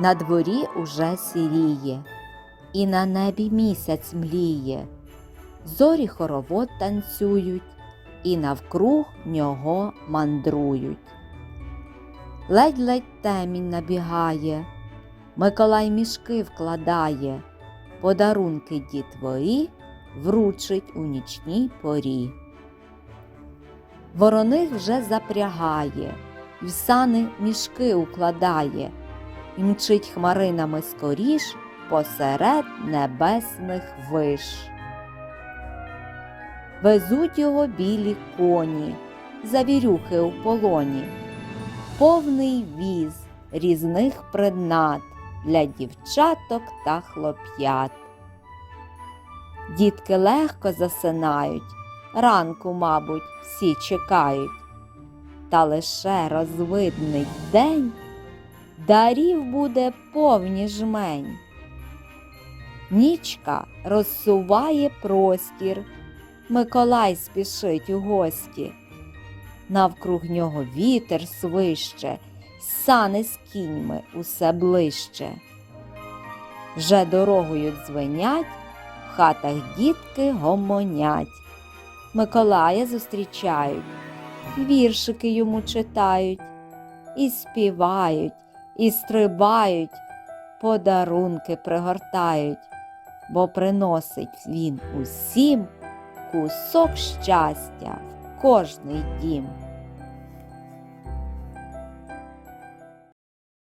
На дворі уже сіріє, і на небі місяць мліє. Зорі хоровод танцюють, і навкруг нього мандрують. Ледь-ледь темінь набігає, Миколай мішки вкладає, подарунки дітворі вручить у нічній порі. Вороних вже запрягає, в сани мішки укладає, мчить хмаринами скоріш посеред небесних виш. Везуть його білі коні, завірюхи у полоні, повний віз різних предмет для дівчаток та хлоп'ят. Дітки легко засинають, ранку, мабуть, всі чекають, та лише розвидний день дарів буде повні жмень. Нічка розсуває простір, Миколай спішить у гості. Навкруг нього вітер свище, сани з кіньми усе ближче. Вже дорогою дзвенять, в хатах дітки гомонять. Миколая зустрічають, віршики йому читають, і співають, і стрибають, подарунки пригортають, бо приносить він усім кусок щастя в кожний дім.